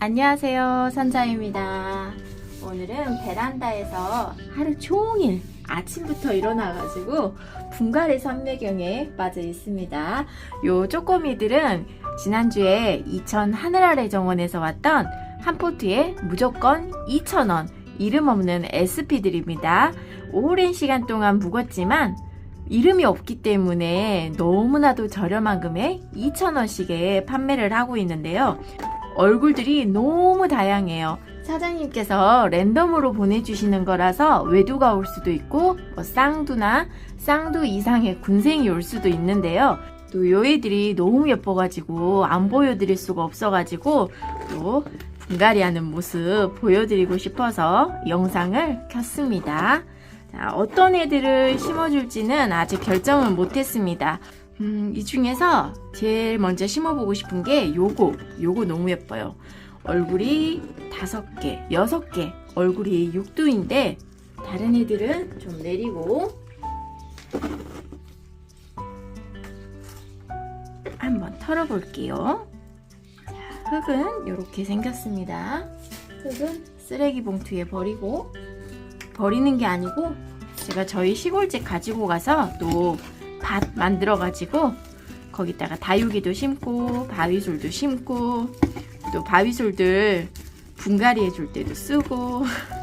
안녕하세요. 선자입니다. 오늘은 베란다에서 하루 종일 아침부터 일어나가지고 분갈이 삼매경에 빠져 있습니다. 요 쪼꼬미들은 지난주에 이천 하늘 아래 정원에서 왔던 한 포트에 무조건 2,000원 이름 없는 SP들입니다. 오랜 시간 동안 묵었지만 이름이 없기 때문에 너무나도 저렴한 금액 2,000원씩에 판매를 하고 있는데요. 얼굴들이 너무 다양해요. 사장님께서 랜덤으로 보내주시는 거라서 외두가 올 수도 있고 뭐 쌍두나 쌍두 이상의 군생이 올 수도 있는데요. 또 요 애들이 너무 예뻐가지고 안 보여드릴 수가 없어가지고 또 분갈이 하는 모습 보여드리고 싶어서 영상을 켰습니다. 자, 어떤 애들을 심어줄지는 아직 결정은 못했습니다. 음, 이 중에서 제일 먼저 심어보고 싶은 게 요거. 요거 너무 예뻐요. 얼굴이 다섯 개, 여섯 개, 얼굴이 육두인데, 다른 애들은 좀 내리고, 한번 털어볼게요. 자, 흙은 이렇게 생겼습니다. 흙은 쓰레기 봉투에 버리고, 버리는 게 아니고, 제가 저희 시골집 가지고 가서 또 밭 만들어가지고 거기다가 다육이도 심고 바위술도 심고 또 바위술들 분갈이 해줄 때도 쓰고.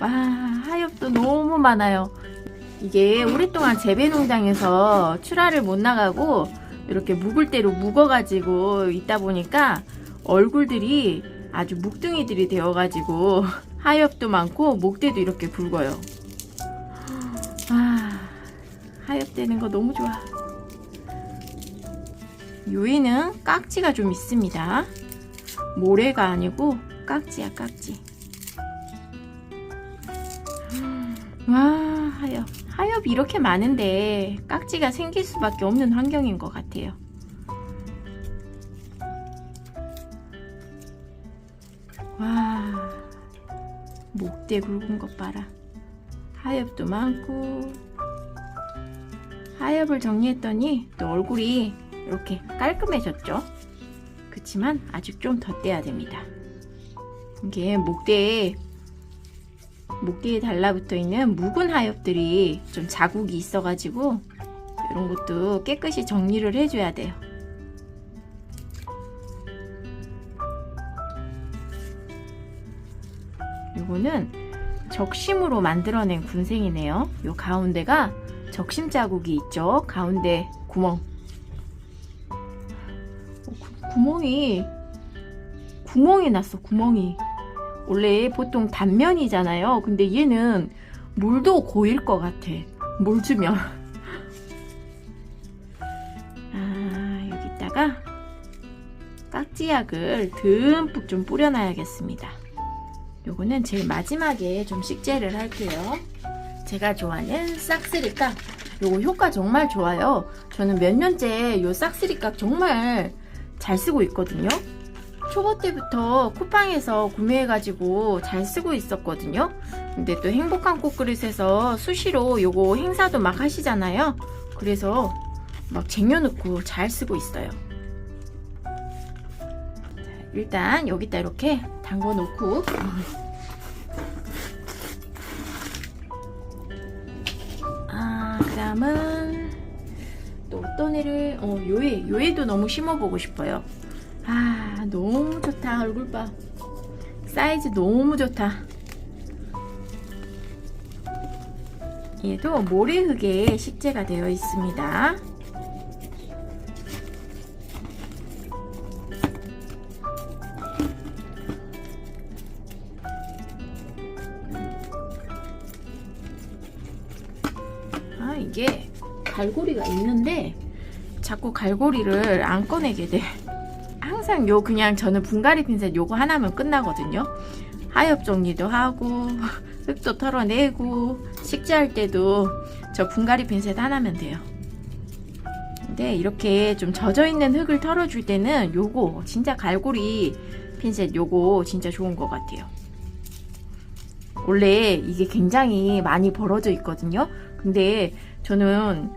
와 하엽도 너무 많아요. 이게 오랫동안 재배 농장에서 출하를 못 나가고 이렇게 묵을 대로 묵어가지고 있다 보니까 얼굴들이 아주 묵둥이들이 되어가지고 하엽도 많고 목대도 이렇게 굵어요. 아, 하엽 되는 거 너무 좋아. 요에는 깍지가 좀 있습니다. 모래가 아니고 깍지야 깍지. 와 하엽. 하엽이 이렇게 많은데 깍지가 생길 수밖에 없는 환경인 것 같아요. 목대 굵은 것 봐라. 하엽도 많고 하엽을 정리했더니 또 얼굴이 이렇게 깔끔해졌죠. 그치만 아직 좀 더 떼야 됩니다. 이게 목대에 목대에 달라붙어 있는 묵은 하엽들이 좀 자국이 있어 가지고 이런 것도 깨끗이 정리를 해줘야 돼요. 요거는 적심으로 만들어낸 군생이네요. 요 가운데가 적심 자국이 있죠. 가운데 구멍. 어, 구, 구멍이 구멍이 났어. 구멍이. 원래 보통 단면이잖아요. 근데 얘는 물도 고일 것 같아. 물 주면. 아, 여기다가 깍지약을 듬뿍 좀 뿌려놔야겠습니다. 요거는 제일 마지막에 좀 식재를 할게요. 제가 좋아하는 싹스리깍. 요거 효과 정말 좋아요. 저는 몇 년째 요 싹스리깍 정말 잘 쓰고 있거든요. 초보 때부터 쿠팡에서 구매해가지고 잘 쓰고 있었거든요. 근데 또 행복한 꽃그릇에서 수시로 요거 행사도 막 하시잖아요. 그래서 막 쟁여놓고 잘 쓰고 있어요. 일단 여기다 이렇게 담궈 놓고. 아 그다음은 또 어떤 애를 어 요애 요애도 너무 심어보고 싶어요. 아 너무 좋다 얼굴 봐. 사이즈 너무 좋다. 얘도 모래흙에 식재가 되어 있습니다 갈고리가 있는데 자꾸 갈고리를 안 꺼내게 돼. 항상 요 그냥 저는 분갈이 핀셋 요거 하나면 끝나거든요. 하엽 정리도 하고 흙도 털어내고 식재할 때도 저 분갈이 핀셋 하나면 돼요. 근데 이렇게 좀 젖어 있는 흙을 털어줄 때는 요거 진짜 갈고리 핀셋 요거 진짜 좋은 것 같아요. 원래 이게 굉장히 많이 벌어져 있거든요. 근데 저는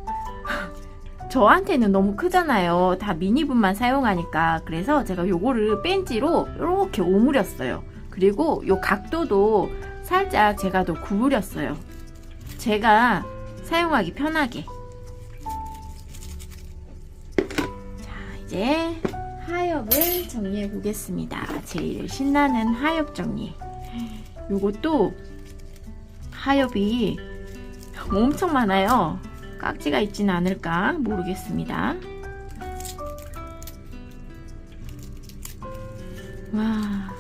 저한테는 너무 크잖아요. 다 미니분만 사용하니까. 그래서 제가 요거를 벤지로 이렇게 오므렸어요. 그리고 요 각도도 살짝 제가 더 구부렸어요. 제가 사용하기 편하게. 자, 이제 하엽을 정리해 보겠습니다. 제일 신나는 하엽 정리. 요것도 하엽이 엄청 많아요. 깍지가 있지는 않을까 모르겠습니다. 와,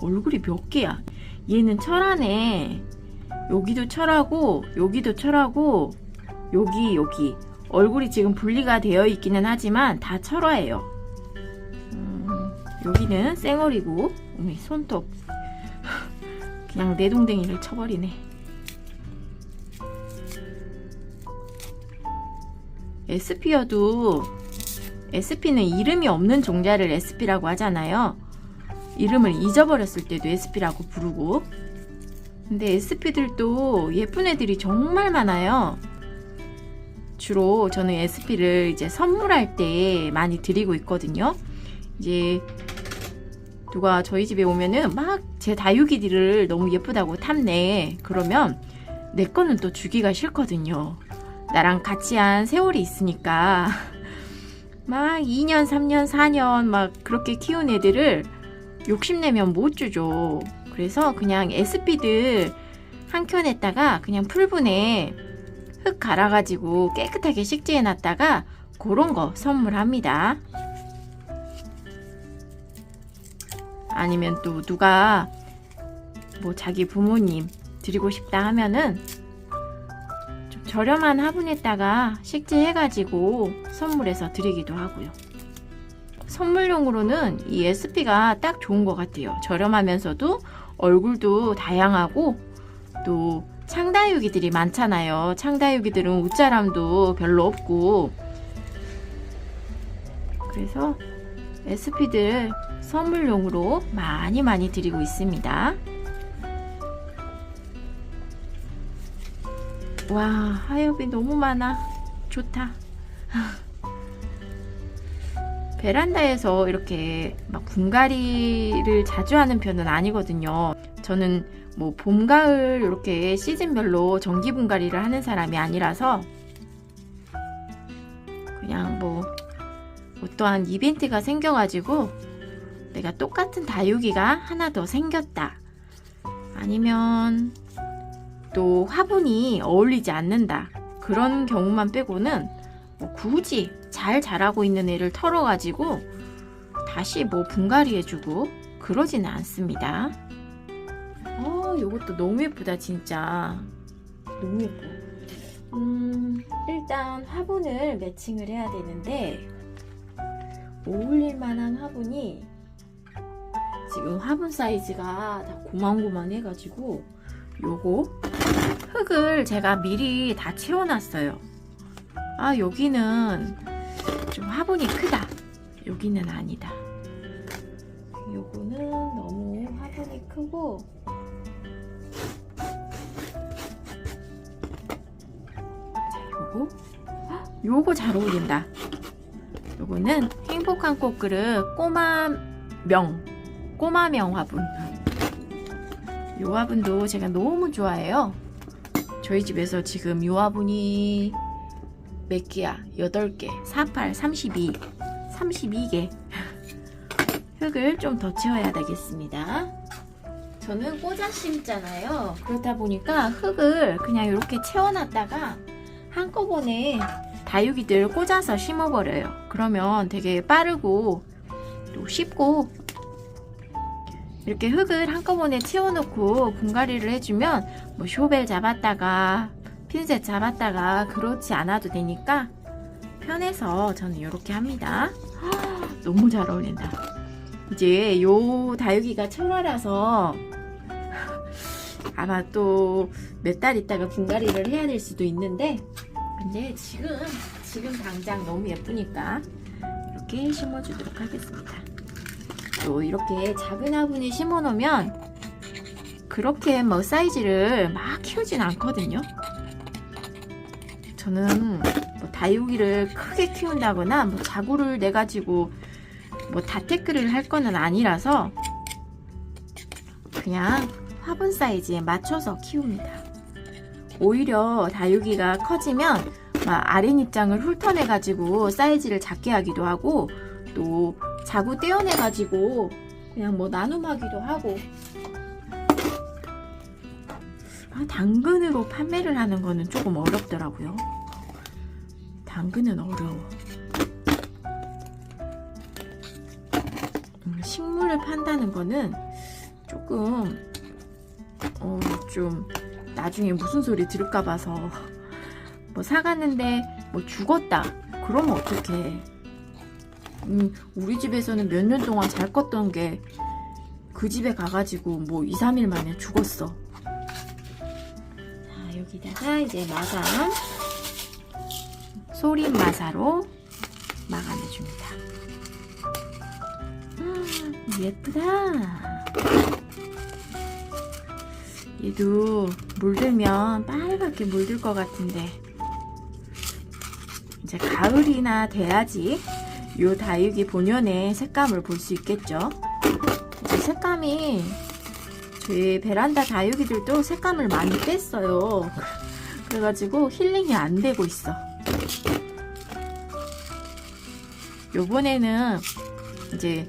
얼굴이 몇 개야? 얘는 철하네. 여기도 철하고, 여기도 철하고, 여기, 여기. 얼굴이 지금 분리가 되어 있기는 하지만 다 철화예요. 음, 여기는 쌩얼이고, 어미 손톱. 그냥 내동댕이를 쳐버리네. SP여도 SP는 이름이 없는 종자를 SP라고 하잖아요. 이름을 잊어버렸을 때도 SP라고 부르고. 근데 SP들도 예쁜 애들이 정말 많아요. 주로 저는 SP를 이제 선물할 때 많이 드리고 있거든요. 이제 누가 저희 집에 오면은 막 제 다육이들을 너무 예쁘다고 탐내. 그러면 내 거는 또 주기가 싫거든요. 나랑 같이 한 세월이 있으니까 막 2년, 3년, 4년 막 그렇게 키운 애들을 욕심내면 못 주죠. 그래서 그냥 SP들 한 켠에다가 그냥 풀분에 흙 갈아가지고 깨끗하게 식재해 놨다가 그런 거 선물합니다. 아니면 또 누가 뭐 자기 부모님 드리고 싶다 하면은 좀 저렴한 화분에다가 식재해가지고 선물해서 드리기도 하고요. 선물용으로는 이 SP가 딱 좋은 것 같아요. 저렴하면서도 얼굴도 다양하고 또 창다육이들이 많잖아요. 창다육이들은 웃자람도 별로 없고 그래서 SP들 선물용으로 많이 많이 드리고 있습니다. 와, 하엽이 너무 많아. 좋다. 베란다에서 이렇게 막 분갈이를 자주 하는 편은 아니거든요. 저는 뭐 봄, 가을 이렇게 시즌별로 정기 분갈이를 하는 사람이 아니라서 그냥 뭐 어떠한 이벤트가 생겨가지고 내가 똑같은 다육이가 하나 더 생겼다. 아니면 또 화분이 어울리지 않는다. 그런 경우만 빼고는 뭐 굳이 잘 자라고 있는 애를 털어가지고 다시 뭐 분갈이 해주고 그러지는 않습니다. 어, 요것도 너무 예쁘다, 진짜. 너무 예뻐. 음, 일단 화분을 매칭을 해야 되는데, 어울릴 만한 화분이 지금 화분 사이즈가 다 고만고만해가지고, 요거 흙을 제가 미리 다 채워놨어요. 아, 여기는 좀 화분이 크다. 여기는 아니다. 요거는 너무 화분이 크고, 자, 요거. 헉, 요거 잘 어울린다. 요거는 행복한 꽃그릇 꼬마명, 꼬마명 화분. 요 화분도 제가 너무 좋아해요. 저희 집에서 지금 요 화분이 몇 개야? 8개. 48, 32. 32개. 흙을 좀 더 채워야 되겠습니다. 저는 꽂아 심잖아요. 그러다 보니까 흙을 그냥 이렇게 채워놨다가 한꺼번에 다육이들 꽂아서 심어버려요. 그러면 되게 빠르고 또 쉽고 이렇게 흙을 한꺼번에 채워놓고 분갈이를 해주면 뭐 쇼벨 잡았다가 핀셋 잡았다가 그렇지 않아도 되니까 편해서 저는 이렇게 합니다. 헉, 너무 잘 어울린다. 이제 요 다육이가 철화라서 아마 또 몇 달 있다가 분갈이를 해야 될 수도 있는데 근데 지금 지금 당장 너무 예쁘니까 이렇게 심어주도록 하겠습니다. 또 이렇게 작은 화분에 심어 놓으면 그렇게 뭐 사이즈를 막 키우진 않거든요. 저는 뭐 다육이를 크게 키운다거나 뭐 자구를 내 가지고 뭐 다테크를 할 거는 아니라서 그냥 화분 사이즈에 맞춰서 키웁니다. 오히려 다육이가 커지면 막 아랫입장을 훑어내 가지고 사이즈를 작게 하기도 하고 또 자구 떼어내 가지고 그냥 뭐 나눔하기도 하고 아, 당근으로 판매를 하는 거는 조금 어렵더라고요. 당근은 어려워. 음, 식물을 판다는 거는 조금 어, 좀 나중에 무슨 소리 들을까 봐서 뭐 사갔는데 뭐 죽었다. 그러면 어떡해. 음, 우리 집에서는 몇 년 동안 잘 컸던 게 그 집에 가가지고 뭐 2, 3일 만에 죽었어. 자, 여기다가 이제 마감. 소림 마사로 마감해줍니다. 음, 예쁘다. 얘도 물들면 빨갛게 물들 것 같은데 이제 가을이나 돼야지 요 다육이 본연의 색감을 볼 수 있겠죠. 색감이 저희 베란다 다육이들도 색감을 많이 뺐어요. 그래가지고 힐링이 안 되고 있어. 요번에는 이제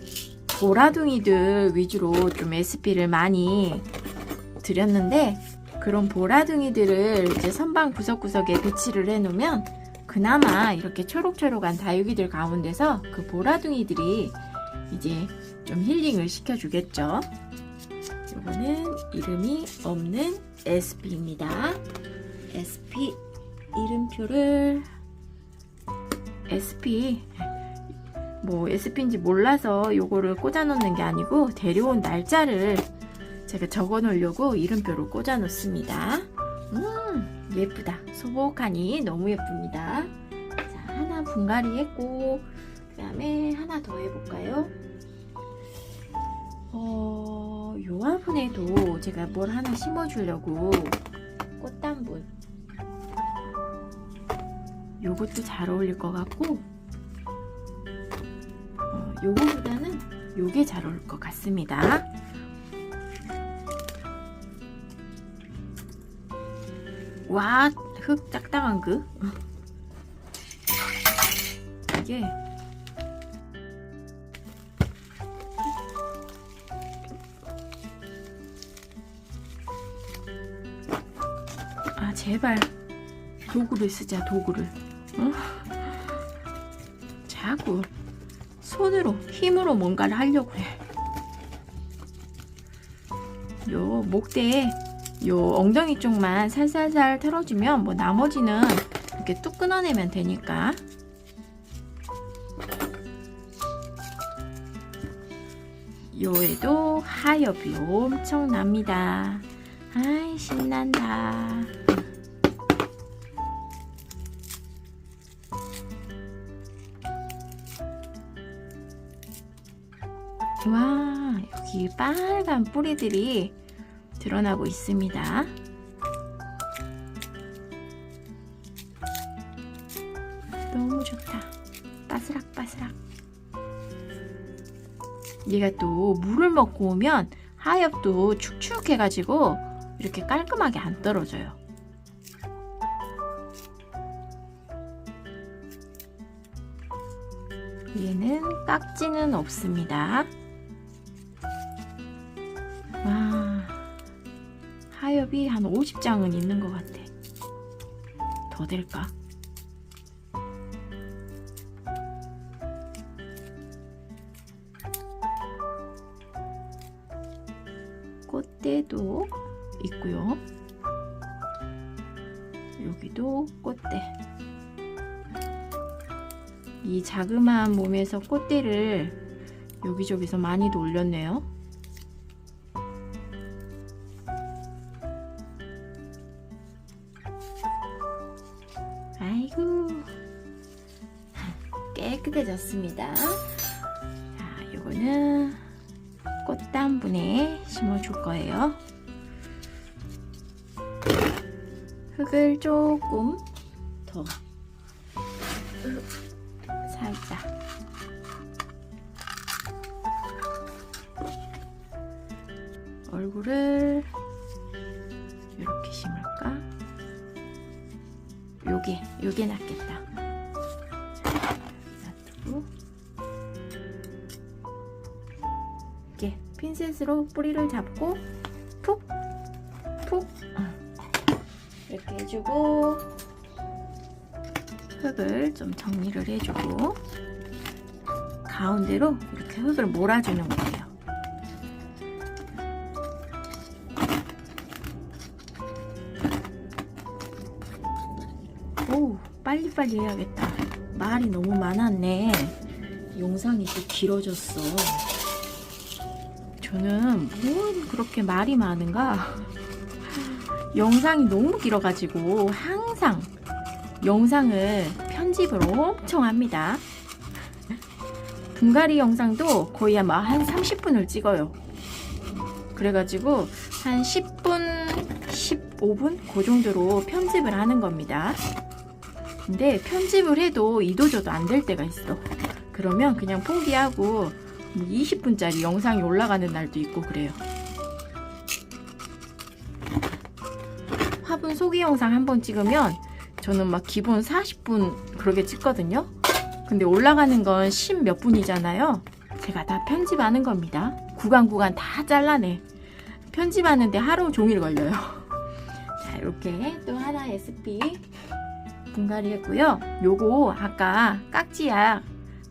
보라둥이들 위주로 좀 SP를 많이 드렸는데 그런 보라둥이들을 이제 선방 구석구석에 배치를 해놓으면 그나마 이렇게 초록초록한 다육이들 가운데서 그 보라둥이들이 이제 좀 힐링을 시켜주겠죠. 이거는 이름이 없는 SP입니다. SP 이름표를 SP 뭐 SP인지 몰라서 요거를 꽂아 놓는 게 아니고 데려온 날짜를 제가 적어 놓으려고 이름표로 꽂아 놓습니다. 음, 예쁘다. 소복하니 너무 예쁩니다. 자, 하나 분갈이 했고, 그 다음에 하나 더 해볼까요? 어, 요 화분에도 제가 뭘 하나 심어주려고 꽃단분. 요것도 잘 어울릴 것 같고, 어, 요거보다는 요게 잘 어울릴 것 같습니다. 와, 흙 짝당한 그. 이게 아 제발 도구를 쓰자 도구를 어? 자꾸 손으로 힘으로 뭔가를 하려고 해. 요 목대에 요 엉덩이 쪽만 살살살 털어주면 뭐 나머지는 이렇게 뚝 끊어내면 되니까. 요에도 하엽이 엄청납니다. 아이 신난다. 와 여기 빨간 뿌리들이 드러나고 있습니다. 너무 좋다. 바스락바스락. 얘가 또 물을 먹고 오면 하엽도 축축해가지고 이렇게 깔끔하게 안 떨어져요. 얘는 깍지는 없습니다. 하엽이 한 50장은 있는 것 같아. 더 될까? 꽃대도 있고요. 여기도 꽃대. 이 자그마한 몸에서 꽃대를 여기저기서 많이도 올렸네요. 깨끗해졌습니다. 자, 이거는 꽃단분에 심어줄 거예요. 흙을 조금 더 살짝 얼굴을 이렇게 심을까? 요게 요게 낫 핀셋으로 뿌리를 잡고 푹푹 어. 이렇게 해주고 흙을 좀 정리를 해주고 가운데로 이렇게 흙을 몰아주는 거예요. 오, 빨리빨리 해야겠다. 말이 너무 많았네. 영상이 또 길어졌어. 저는 뭘 그렇게 말이 많은가? 영상이 너무 길어가지고 항상 영상을 편집을 엄청 합니다. 분갈이 영상도 거의 아마 한 30분을 찍어요. 그래가지고 한 10분, 15분 그 정도로 편집을 하는 겁니다. 근데 편집을 해도 이도저도 안 될 때가 있어. 그러면 그냥 포기하고 20분짜리 영상이 올라가는 날도 있고 그래요. 화분 소개 영상 한 번 찍으면 저는 막 기본 40분 그렇게 찍거든요. 근데 올라가는 건 10 몇 분이잖아요. 제가 다 편집하는 겁니다. 구간 구간 다 잘라내. 편집하는데 하루 종일 걸려요. 자, 이렇게 또 하나 SP 분갈이 했고요. 요거 아까 깍지약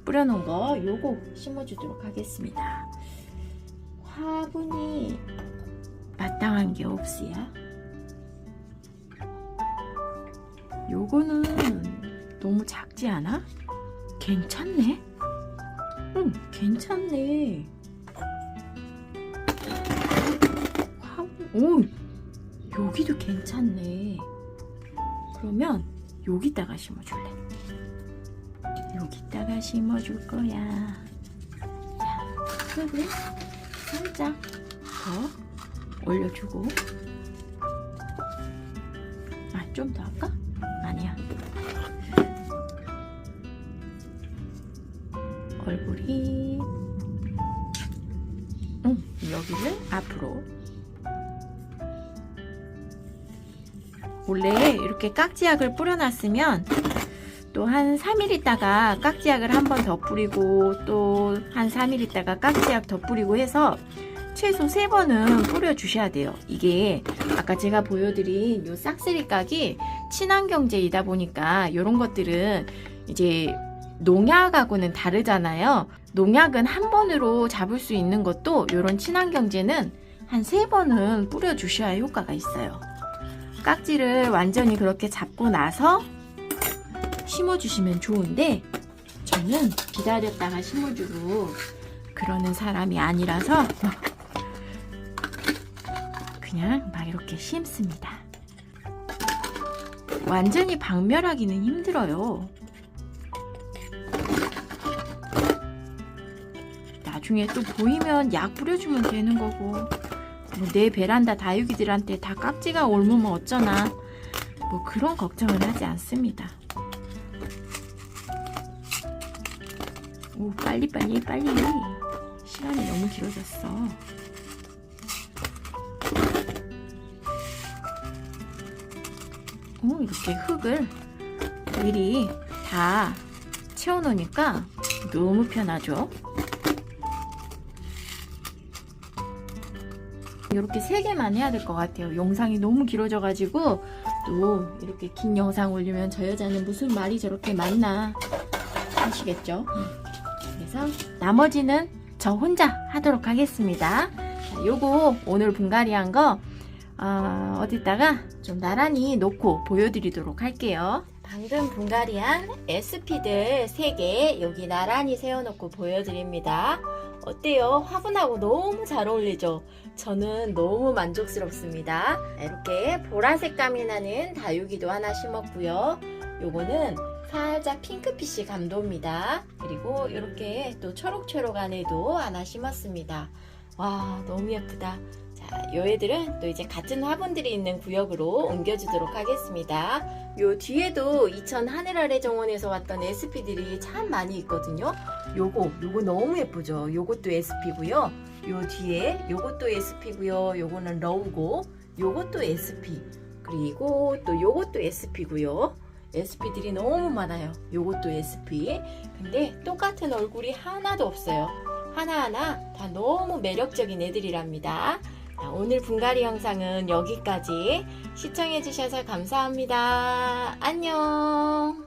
뿌려놓은 거 요거 심어주도록 하겠습니다. 화분이 마땅한 게 없어요. 요거는 너무 작지 않아? 괜찮네? 응, 괜찮네. 화분, 오, 여기도 괜찮네. 그러면 여기다가 심어줄래. 여기다가 심어줄 거야. 자, 흙을 살짝 더 올려주고. 아, 좀 더 할까? 아니야. 얼굴이 응, 여기를 앞으로 원래 이렇게 깍지약을 뿌려놨으면 또 한 3일 있다가 깍지약을 한 번 더 뿌리고 또 한 3일 있다가 깍지약 더 뿌리고 해서 최소 3번은 뿌려주셔야 돼요. 이게 아까 제가 보여드린 요 싹쓸이 깍이 친환경제이다 보니까 이런 것들은 이제 농약하고는 다르잖아요. 농약은 한 번으로 잡을 수 있는 것도 이런 친환경제는 한세 번은 뿌려주셔야 효과가 있어요. 깍지를 완전히 그렇게 잡고 나서 심어주시면 좋은데 저는 기다렸다가 심어주고 그러는 사람이 아니라서 그냥 막 이렇게 심습니다. 완전히 박멸하기는 힘들어요. 나중에 또 보이면 약 뿌려주면 되는 거고 뭐 내 베란다 다육이들한테 다 깍지가 옮으면 어쩌나 뭐 그런 걱정은 하지 않습니다. 오 빨리 빨리 빨리 시간이 너무 길어졌어. 오 이렇게 흙을 미리 다 채워놓으니까 너무 편하죠. 이렇게 세 개만 해야 될 것 같아요. 영상이 너무 길어져가지고 또 이렇게 긴 영상 올리면 저 여자는 무슨 말이 저렇게 많나 하시겠죠. 그래서 나머지는 저 혼자 하도록 하겠습니다. 자, 요거 오늘 분갈이 한 거 어, 어디다가 좀 나란히 놓고 보여드리도록 할게요. 방금 분갈이한 SP들 3개 여기 나란히 세워놓고 보여드립니다. 어때요? 화분하고 너무 잘 어울리죠? 저는 너무 만족스럽습니다. 이렇게 보라색감이 나는 다육이도 하나 심었고요. 요거는 살짝 핑크빛이 감도입니다. 그리고 이렇게 또 초록초록한 애도 하나 심었습니다. 와 너무 예쁘다. 자 자, 요 애들은 또 이제 같은 화분들이 있는 구역으로 옮겨주도록 하겠습니다. 요 뒤에도 이천 하늘 아래 정원에서 왔던 SP들이 참 많이 있거든요. 요거, 요거 너무 예쁘죠? 요것도 SP고요. 요 뒤에 요것도 SP고요. 요거는 러우고, 요것도 SP. 그리고 또 요것도 SP고요. SP들이 너무 많아요. 요것도 SP. 근데 똑같은 얼굴이 하나도 없어요. 하나하나 다 너무 매력적인 애들이랍니다. 자, 오늘 분갈이 영상은 여기까지 시청해주셔서 감사합니다. 안녕!